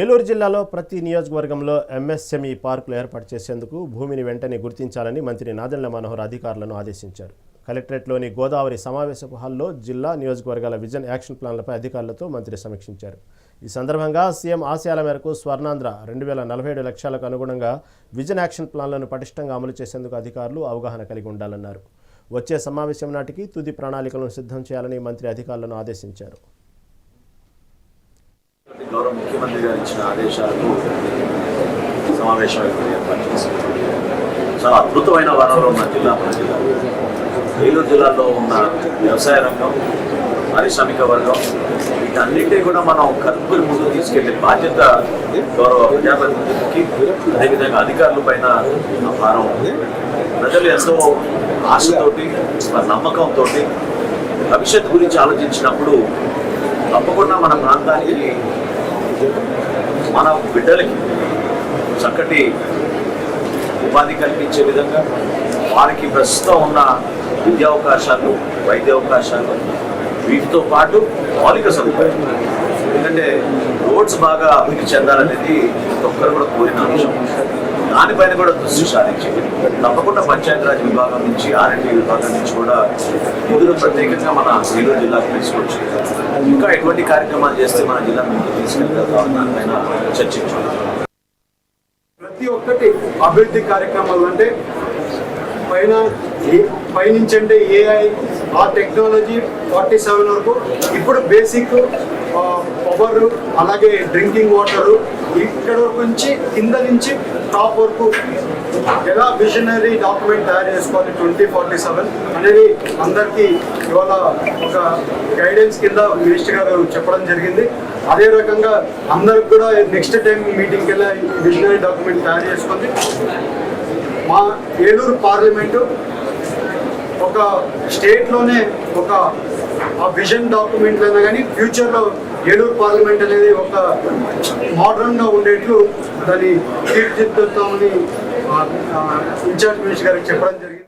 ఏలూరు జిల్లాలో ప్రతి నియోజకవర్గంలో ఎంఎస్ఎంఈ పార్కులు ఏర్పాటు చేసేందుకు భూమిని వెంటనే గుర్తించాలని మంత్రి నాదెండ్ల మనోహర్ అధికారులను ఆదేశించారు. కలెక్టరేట్లోని గోదావరి సమావేశపు హాల్లో జిల్లా నియోజకవర్గాల విజన్ యాక్షన్ ప్లాన్లపై అధికారులతో మంత్రి సమీక్షించారు. ఈ సందర్భంగా సీఎం ఆశయాల మేరకు స్వర్ణాంధ్ర రెండు వేల నలభై ఏడు లక్ష్యాలకు అనుగుణంగా విజన్ యాక్షన్ ప్లాన్లను పటిష్టంగా అమలు చేసేందుకు అధికారులు అవగాహన కలిగి ఉండాలన్నారు. వచ్చే సమావేశం నాటికి తుది ప్రణాళికలను సిద్ధం చేయాలని మంత్రి అధికారులను ఆదేశించారు. గౌరవ ముఖ్యమంత్రి గారు ఇచ్చిన ఆదేశాలకు సమావేశం ఏర్పాటు చేశారు చాలా అద్భుతమైన వనరులు ఉన్న జిల్లా మన జిల్లా ఏలూరు జిల్లాలో ఉన్న వ్యవసాయ రంగం పారిశ్రామిక వర్గం వీటన్నింటినీ కూడా మనం కలుపుని ముందుకు తీసుకెళ్ళే బాధ్యత గౌరవ ప్రజాప్రతినిధులకి అదేవిధంగా అధికారుల పైన భారం ఉంది. ప్రజలు ఎంతో ఆశతోటి నమ్మకంతో భవిష్యత్తు గురించి ఆలోచించినప్పుడు తప్పకుండా మన ప్రాంతానికి మన బిడ్డలకి చక్కటి ఉపాధి కల్పించే విధంగా వారికి ప్రస్తుతం ఉన్న విద్యా అవకాశాలు వైద్య అవకాశాలు వీటితో పాటు మౌలిక సదుపాయాలు. ఎందుకంటే రోడ్స్ బాగా అభివృద్ధి చెందాలనేది ప్రతి ఒక్కరు కూడా కోరిన అంశం. దానిపైన కూడా దృష్టి సారించి తప్పకుండా పంచాయతీరాజ్ విభాగం నుంచి ఆర్ఎండి విభాగం నుంచి కూడా నిధులు ప్రత్యేకంగా మన ఏలూరు జిల్లాకు తీసుకొచ్చి ఇంకా ఎటువంటి కార్యక్రమాలు చేస్తే మన జిల్లా ముందుకు తీసుకెళ్తాం దానిపైన చర్చించాలి. ప్రతి ఒక్కటి అభివృద్ధి కార్యక్రమాలు అంటే పైన పైనుంచి అంటే ఏఐ ఆ టెక్నాలజీ ఫార్టీ సెవెన్ వరకు ఇప్పుడు బేసిక్ పవర్ అలాగే డ్రింకింగ్ వాటర్ ఇక్కడ నుంచి కింద నుంచి టాప్ వరకు ఎలా విజనరీ డాక్యుమెంట్ తయారు చేసుకోవాలి ట్వంటీ ఫార్టీ సెవెన్ అనేది అందరికీ ఇవాళ ఒక గైడెన్స్ కింద మినిస్టర్ గారు చెప్పడం జరిగింది. అదే రకంగా అందరికి కూడా నెక్స్ట్ టైం మీటింగ్కి వెళ్ళి విజనరీ డాక్యుమెంట్ తయారు చేసుకుంది. మా ఏలూరు పార్లమెంటు ఒక స్టేట్లోనే ఒక ఆ విజన్ డాక్యుమెంట్ అయినా కానీ ఫ్యూచర్లో ఏలూరు పార్లమెంట్ అనేది ఒక మోడర్న్గా ఉండేట్లు దాన్ని తీర్చిదిద్దుతామని ఇన్ఛార్జ్ మినిస్టర్ గారికి చెప్పడం జరిగింది.